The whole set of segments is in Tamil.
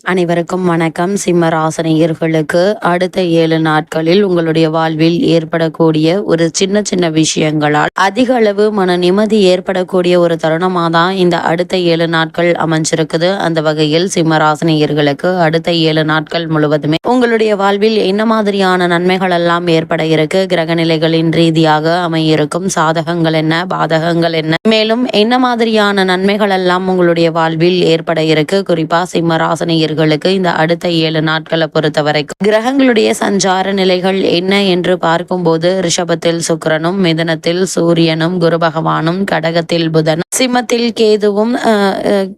அனைவருக்கும் வணக்கம். சிம்ம ராசனியர்களுக்கு அடுத்த ஏழு நாட்களில் உங்களுடைய வாழ்வில் ஏற்படக்கூடிய ஒரு சின்ன சின்ன விஷயங்களால் அதிக அளவு மன நிம்மதி ஏற்படக்கூடிய ஒரு தருணமாக தான் இந்த அடுத்த ஏழு நாட்கள் அமைஞ்சிருக்குது. அந்த வகையில் சிம்ம ராசனியர்களுக்கு அடுத்த ஏழு நாட்கள் முழுவதுமே உங்களுடைய வாழ்வில் என்ன மாதிரியான நன்மைகள் எல்லாம் ஏற்பட இருக்கு? கிரக நிலைகளின் ரீதியாக அமையிருக்கும் சாதகங்கள் என்ன? பாதகங்கள் என்ன? மேலும் என்ன மாதிரியான நன்மைகள் எல்லாம் உங்களுடைய வாழ்வில் ஏற்பட இருக்கு? குறிப்பா சிம்ம நேயர்களுக்கு இந்த அடுத்த ஏழு நாட்களை பொறுத்த வரைக்கும் கிரகங்களுடைய சஞ்சார நிலைகள் என்ன என்று பார்க்கும்போது ரிஷபத்தில் சுக்கரனும் மிதனத்தில் சூரியனும் குரு பகவானும் கடகத்தில் புதனும் சிம்மத்தில் கேதுவும் அஹ், அஹ்,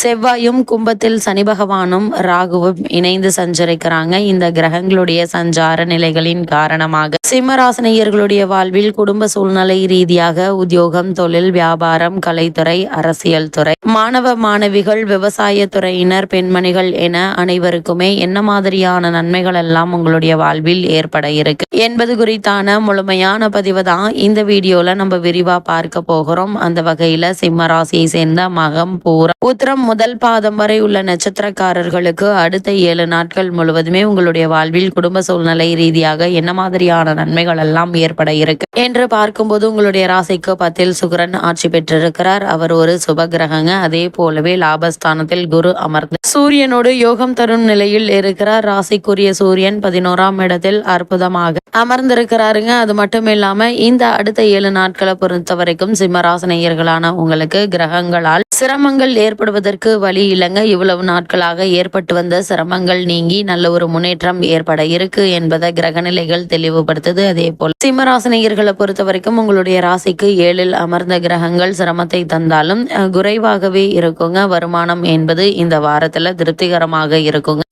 செவ்வாயும் கும்பத்தில் சனி பகவானும் ராகுவும் இணைந்து சஞ்சரிக்கிறாங்க. இந்த கிரகங்களுடைய சஞ்சார நிலைகளின் காரணமாக சிம்மராசனையர்களுடைய வாழ்வில் குடும்ப சூழ்நிலை ரீதியாக உத்தியோகம் தொழில் வியாபாரம் கலைத்துறை அரசியல் துறை மாணவ மாணவிகள் விவசாய துறையினர் பெண்மணிகள் என அனைவருக்குமே என்ன மாதிரியான நன்மைகள் எல்லாம் உங்களுடைய வாழ்வில் ஏற்பட இருக்கு என்பது குறித்தான முழுமையான பதிவு தான் இந்த வீடியோல நம்ம விரிவா பார்க்க போகிறோம். அந்த வகையில சிம்மராசியை சேர்ந்த மகம் பூரா உத்திரம் முதல் பாதம் வரை உள்ள நட்சத்திரக்காரர்களுக்கு அடுத்த ஏழு நாட்கள் முழுவதுமே உங்களுடைய வாழ்வில் குடும்ப சூழ்நிலை ரீதியாக என்ன மாதிரியான நன்மைகள் எல்லாம் ஏற்பட இருக்கு என்று பார்க்கும்போது உங்களுடைய ராசிக்கு பத்தில் சுகரன் ஆட்சி பெற்றிருக்கிறார். அவர் ஒரு சுப கிரகங்க. அதே போலவே லாபஸ்தானத்தில் குரு அமர்ந்து சூரியனோடு யோகம் தரும் நிலையில் இருக்கிறார். ராசிக்குரிய சூரியன் பதினோராம் இடத்தில் அற்புதமாக அமர்ந்திருக்கிறாருங்க. அது மட்டும் இல்லாம இந்த அடுத்த ஏழு நாட்களை பொறுத்த வரைக்கும் சிம்மராசனையர்களான உங்களுக்கு கிரகங்களால் சிரமங்கள் ஏற்படுவதற்கு வழி இல்லைங்க. இவ்வளவு நாட்களாக ஏற்பட்டு வந்த சிரமங்கள் நீங்கி நல்ல ஒரு முன்னேற்றம் ஏற்பட இருக்கு என்பதை கிரகநிலைகள் தெளிவுபடுத்துது. அதே போல சிம்மராசனையர்களை பொறுத்த வரைக்கும் உங்களுடைய ராசிக்கு ஏழில் அமர்ந்த கிரகங்கள் சிரமத்தை தந்தாலும் குறைவாகவே இருக்குங்க. வருமானம் என்பது இந்த வாரத்தில் திருப்திகரமாக இருக்குங்க.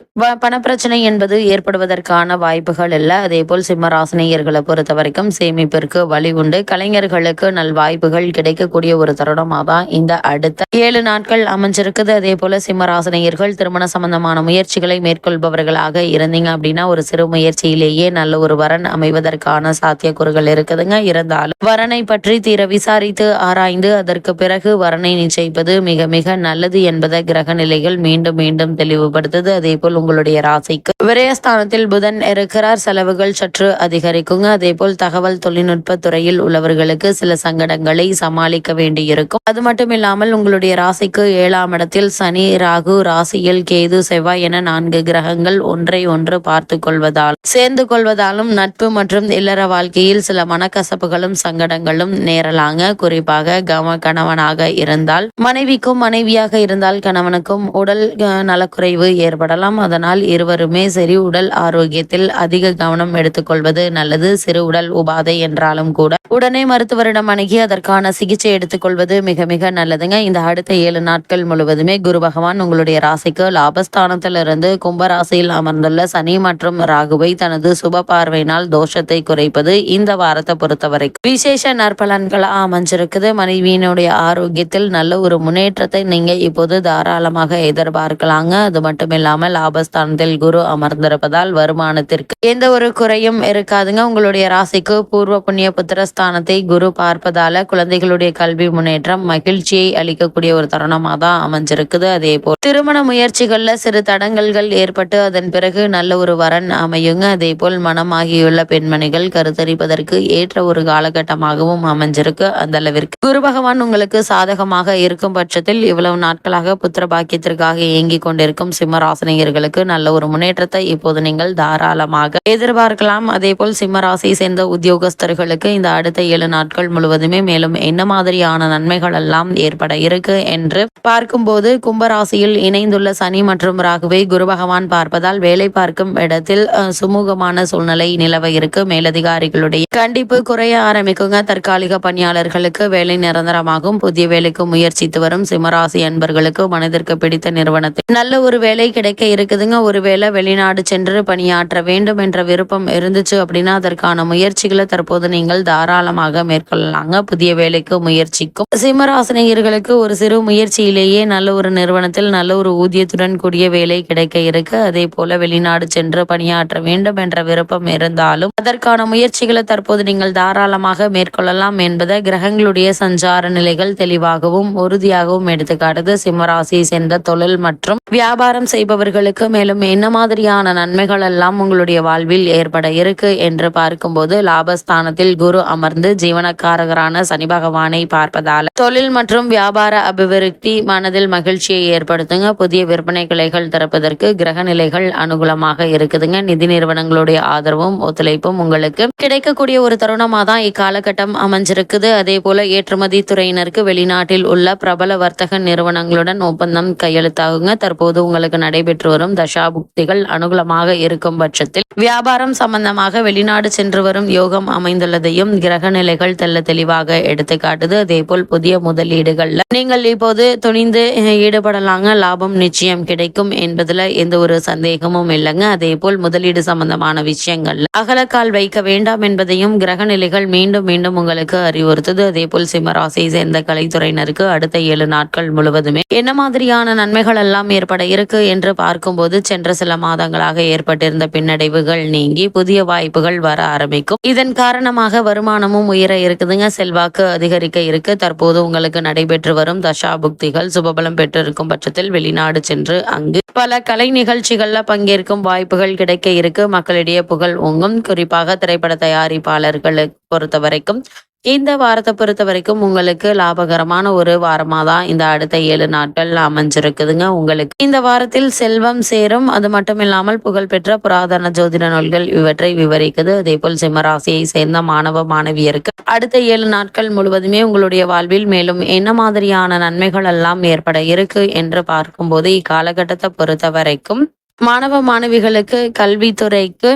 பணப்பிரச்சனை என்பது ஏற்படுவதற்கான வாய்ப்புகள் இல்லை. அதே போல் சிம்மராசினியர்களை பொறுத்த வரைக்கும் சேமிப்பிற்கு வழி உண்டு. கலைஞர்களுக்கு நல் வாய்ப்புகள் கிடைக்கக்கூடிய ஒரு தருணமாக தான் இந்த அடுத்த ஏழு நாட்கள் அமைஞ்சிருக்குது. அதே போல சிம்மராசினியர்கள் திருமண சம்பந்தமான முயற்சிகளை மேற்கொள்பவர்களாக இருந்தீங்க அப்படின்னா ஒரு சிறு முயற்சியிலேயே நல்ல ஒரு வரன் அமைவதற்கான சாத்தியக்கூறுகள் இருக்குதுங்க. இருந்தாலும் வரனை பற்றி தீர விசாரித்து ஆராய்ந்து அதற்கு பிறகு வரனை நிச்சயிப்பது மிக மிக நல்லது என்பதை கிரக நிலைகள் மீண்டும் மீண்டும் தெளிவுபடுத்துது. அதே போல் உங்களுடைய ராசிக்கு. விரயஸ்தானத்தில் புதன் இருக்கிறார். செலவுகள் சற்று அதிகரிக்குங்க. அதே போல் தகவல் தொழில்நுட்ப துறையில் உள்ளவர்களுக்கு சில சங்கடங்களை சமாளிக்க வேண்டியிருக்கும். அது மட்டும் இல்லாமல் உங்களுடைய ராசிக்கு ஏழாம் இடத்தில் சனி ராகு ராசியில் கேது செவ்வாய் என நான்கு கிரகங்கள் ஒன்றை ஒன்று பார்த்து கொள்வதால் சேர்ந்து கொள்வதாலும் நட்பு மற்றும் இல்லற வாழ்க்கையில் சில மனக்கசப்புகளும் சங்கடங்களும் நேரலாங்க. குறிப்பாக கவ கணவனாக இருந்தால் மனைவிக்கும் மனைவியாக இருந்தால் கணவனுக்கும் உடல் நலக்குறைவு ஏற்படலாம். அதனால் இருவருமே சரி உடல் ஆரோக்கியத்தில் அதிக கவனம் எடுத்துக்கொள்வது நல்லது. சிறு உடல் உபாதை என்றாலும் கூட. உடனே மருத்துவரிடம் அணுகி அதற்கான சிகிச்சை எடுத்துக்கொள்வது மிக மிக நல்லதுங்க. இந்த அடுத்த ஏழு நாட்கள் முழுவதுமே குரு பகவான் உங்களுடைய ராசிக்கு லாபஸ்தானத்திலிருந்து கும்பராசியில் அமர்ந்துள்ள சனி மற்றும் ராகுவை தனது சுப பார்வையினால் தோஷத்தை குறைப்பது இந்த வாரத்தை பொறுத்தவரைக்கும். விசேஷ நற்பலன்களா அமைஞ்சிருக்குது. மனைவியினுடைய ஆரோக்கியத்தில் நல்ல ஒரு முன்னேற்றத்தை நீங்க இப்போது தாராளமாக எதிர்பார்க்கலாங்க. அது மட்டும் இல்லாம லாபஸ்தானத்தில் குரு அமர்ந்திருப்பதால் வருமானத்திற்கு எந்த ஒரு குறையும் இருக்காதுங்க. உங்களுடைய ராசிக்கு பூர்வ புண்ணிய புத்திரஸ்தானத்தை குரு பார்ப்பதால குழந்தைகளுடைய கல்வி முன்னேற்றம் மகிழ்ச்சியை அளிக்கக்கூடிய ஒரு தருணமாக தான் அமைஞ்சிருக்குது. அதே போல் திருமண முயற்சிகள்ல சிறு தடங்கல்கள் ஏற்பட்டு அதன் பிறகு நல்ல ஒரு வரன் அமையுங்க. அதே போல் மனமாகியுள்ள பெண்மணிகள் கருத்தரிப்பதற்கு ஏற்ற ஒரு காலகட்டமாகவும் அமைஞ்சிருக்கு. அந்த அளவிற்கு குரு பகவான் உங்களுக்கு சாதகமாக இருக்கும் பட்சத்தில் இவ்வளவு நாட்களாக புத்திர பாக்கியத்திற்காக இயங்கிக் கொண்டிருக்கும் சிம்மராசினியர்களுக்கு நல்ல ஒரு முன்னேற்றத்தை இப்போது நீங்கள் தாராளமாக எதிர்பார்க்கலாம். அதே போல் சிம்மராசியை சேர்ந்த உத்தியோகஸ்தர்களுக்கு இந்த அடுத்த ஏழு நாட்கள் முழுவதுமே மேலும் என்ன மாதிரியான நன்மைகள் எல்லாம் ஏற்பட இருக்கு என்று பார்க்கும்போது கும்பராசியில் இணைந்துள்ள சனி மற்றும் ராகுவை குரு பகவான் பார்ப்பதால் வேலை பார்க்கும் இடத்தில் சுமூகமான சூழ்நிலை நிலவ இருக்கு. மேலதிகாரிகளுடைய கண்டிப்பு குறைய ஆரம்பிக்குங்க. தற்காலிக பணியாளர்களுக்கு வேலை நிரந்தரமாகும். புதிய வேலைக்கு முயற்சித்து வரும் சிம்மராசி அன்பர்களுக்கு மனதிற்கு பிடித்த நிறுவனத்தில் நல்ல ஒரு வேலை கிடைக்க இருக்குது இருக்குதுங்க. ஒருவேளை வெளிநாடு சென்று பணியாற்ற வேண்டும் என்ற விருப்பம் இருந்துச்சு அப்படின்னா அதற்கான முயற்சிகளை தற்போது நீங்கள் தாராளமாக மேற்கொள்ளலாங்க. புதிய வேலைக்கு முயற்சிக்கும். சிம்மராசினியர்களுக்கு ஒரு சிறு முயற்சியிலேயே நல்ல ஒரு நிறுவனத்தில் நல்ல ஒரு ஊதியத்துடன் கூடிய வேலை கிடைக்க இருக்கு. அதே போல வெளிநாடு சென்று பணியாற்ற வேண்டும் என்ற விருப்பம் இருந்தாலும் அதற்கான முயற்சிகளை தற்போது நீங்கள் தாராளமாக மேற்கொள்ளலாம் என்பதை கிரகங்களுடைய சஞ்சார நிலைகள் தெளிவாகவும் உறுதியாகவும் எடுத்துக்காட்டுது. சிம்மராசியை சேர்ந்த தொழில் மற்றும் வியாபாரம் செய்பவர்களுக்கு மேலும் என்ன மாதிரியான நன்மைகள் எல்லாம் உங்களுடைய வாழ்வில் ஏற்பட இருக்கு என்று பார்க்கும்போது லாபஸ்தானத்தில் குரு அமர்ந்து ஜீவனக்காரகரான சனி பகவானை பார்ப்பதால் தொழில் மற்றும் வியாபார அபிவிருத்தி மனதில் மகிழ்ச்சியை ஏற்படுத்துங்க. புதிய விற்பனை கிளைகள் திறப்பதற்கு கிரக நிலைகள் அனுகூலமாக இருக்குதுங்க. நிதி நிறுவனங்களுடைய ஆதரவும் ஒத்துழைப்பும் உங்களுக்கு கிடைக்கக்கூடிய ஒரு தருணமா தான் இக்காலகட்டம் அமைஞ்சிருக்குது. அதே போல ஏற்றுமதி துறையினருக்கு வெளிநாட்டில் உள்ள பிரபல வர்த்தக நிறுவனங்களுடன் ஒப்பந்தம் கையெழுத்தாகுங்க. தற்போது உங்களுக்கு நடைபெற்று வரும் தசாபுக்திகள் அனுகூலமாக இருக்கும் பட்சத்தில் வியாபாரம் சம்பந்தமாக வெளிநாடு சென்று வரும் யோகம் அமைந்துள்ளதையும் கிரக நிலைகள் தெல்ல தெளிவாக எடுத்து காட்டுது. அதே போல் புதிய முதலீடுகள்ல நீங்கள் இப்போது துணிந்து ஈடுபடலாங்க. லாபம் நிச்சயம் கிடைக்கும் என்பதுல எந்த ஒரு சந்தேகமும் இல்லைங்க. அதே போல் முதலீடு சம்பந்தமான விஷயங்கள்ல அகலக்கால் வைக்க வேண்டாம் என்பதையும் கிரக நிலைகள் மீண்டும் மீண்டும் உங்களுக்கு அறிவுறுத்துது. அதே போல் சிம்மராசியை சேர்ந்த கலைத்துறையினருக்கு அடுத்த ஏழு நாட்கள் முழுவதுமே என்ன மாதிரியான நன்மைகள் எல்லாம் ஏற்பட இருக்கு என்று பார்க்கும்போது சென்ற சில மாதங்களாக ஏற்பட்டிருந்த பின்னடைவுகள் நீங்கி புதிய வாய்ப்புகள் வர ஆரம்பிக்கும். இதன் காரணமாக வருமானமும் உயர இருக்குதுங்க. செல்வாக்கு அதிகரிக்க இருக்கு. தற்போது உங்களுக்கு நடைபெற்று வரும் தசா புக்திகள் சுபபலம் பெற்றிருக்கும் பட்சத்தில் வெளிநாடு சென்று அங்கு பல கலை நிகழ்ச்சிகள்ல பங்கேற்கும் வாய்ப்புகள் கிடைக்க இருக்கு. மக்களிடையே புகழ் ஓங்கும் குறிப்பாக திரைப்பட தயாரிப்பாளர்களை பொறுத்த வரைக்கும் இந்த வாரத்தை பொறுத்த வரைக்கும் உங்களுக்கு லாபகரமான ஒரு வாரமா தான் இந்த அடுத்த ஏழு நாட்கள் அமைஞ்சிருக்குதுங்க. உங்களுக்கு இந்த வாரத்தில் செல்வம் சேரும். அது மட்டும் இல்லாமல் புகழ்பெற்ற புராதன ஜோதிட நூல்கள் இவற்றை விவரிக்குது. அதே போல் சிம்மராசியை சேர்ந்த மாணவ மாணவியருக்கு அடுத்த ஏழு நாட்கள் முழுவதுமே உங்களுடைய வாழ்வில் மேலும் என்ன மாதிரியான நன்மைகள் எல்லாம் ஏற்பட இருக்கு என்று பார்க்கும்போது இக்காலகட்டத்தை பொறுத்த வரைக்கும் மாணவ மாணவிகளுக்கு கல்வித்துறைக்கு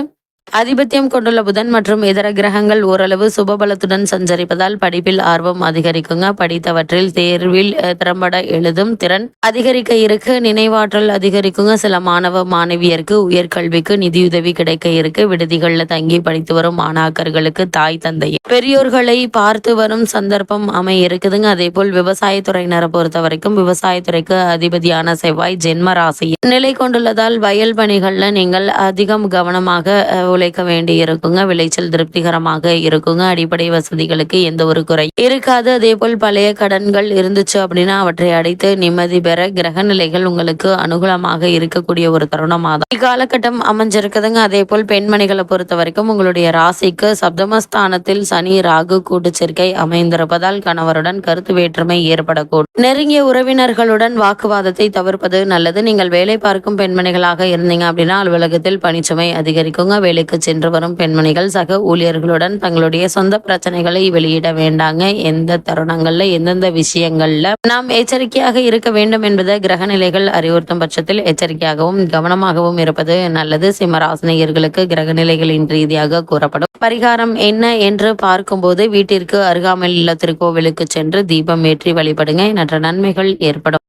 ஆதிபத்தியம் கொண்டுள்ள புதன் மற்றும் இதர கிரகங்கள் ஓரளவு சுபபலத்துடன் சஞ்சரிப்பதால் படிப்பில் ஆர்வம் அதிகரிக்குங்க. படித்தவற்றில் தேர்வில் திறம்பட எழுதும் திறன் அதிகரிக்க இருக்கு. நினைவாற்றல் அதிகரிக்குங்க. சில மாணவ மாணவியருக்கு உயர்கல்விக்கு நிதியுதவி கிடைக்க இருக்கு. விடுதிகளில் தங்கி படித்து வரும் மாணாக்கர்களுக்கு தாய் தந்தை பெரியோர்களை பார்த்து வரும் சந்தர்ப்பம் அமைய இருக்குதுங்க. அதே போல் விவசாயத்துறையினரை பொறுத்த வரைக்கும் விவசாயத்துறைக்கு அதிபதியான செவ்வாய் ஜென்ம ராசி நிலை கொண்டுள்ளதால் வயல் பணிகள்ல நீங்கள் அதிகம் கவனமாக உழைக்க வேண்டி இருக்குங்க. விளைச்சல் திருப்திகரமாக இருக்குங்க. அடிப்படை வசதிகளுக்கு எந்த ஒரு குறை இருக்காது. அதே போல் பழைய கடன்கள் இருந்துச்சு அப்படின்னா அவற்றை அடைத்து நிம்மதி பெற கிரக நிலைகள் உங்களுக்கு அனுகூலமாக இருக்கக்கூடிய ஒரு தருணமாதான் இக்காலகட்டம் அமைஞ்சிருக்குதுங்க. அதே போல் பெண்மணிகளை பொறுத்த வரைக்கும் உங்களுடைய ராசிக்கு சப்தமஸ்தானத்தில் சனி ராகு கூட்டு சேர்க்கை அமைந்திருப்பதால் கணவருடன் கருத்து வேற்றுமை ஏற்படக்கூடும். நெருங்கிய உறவினர்களுடன் வாக்குவாதத்தை தவிர்ப்பது நல்லது. நீங்கள் வேலை பார்க்கும் பெண்மணிகளாக இருந்தீங்க அப்படின்னா அலுவலகத்தில் பணிச்சுமை அதிகரிக்குங்க. வேலை வேலைக்கு சென்று வரும் பெண்மணிகள் சக ஊழியர்களுடன் தங்களுடைய சொந்த பிரச்சனைகளை வெளியிட வேண்டாங்க. எந்த தருணங்கள்ல எந்தெந்த விஷயங்கள்ல நாம் எச்சரிக்கையாக இருக்க வேண்டும் என்பதை கிரக நிலைகள் அறிவுறுத்தும் பட்சத்தில் எச்சரிக்கையாகவும் கவனமாகவும் இருப்பது நல்லது. சிம்மராசினியர்களுக்கு கிரக நிலைகளின் ரீதியாக கூறப்படும் பரிகாரம் என்ன என்று பார்க்கும்போது வீட்டிற்கு அருகாமையில் உள்ள திருக்கோவிலுக்கு சென்று தீபம் ஏற்றி வழிபடுங்க. என்ற நன்மைகள் ஏற்படும்.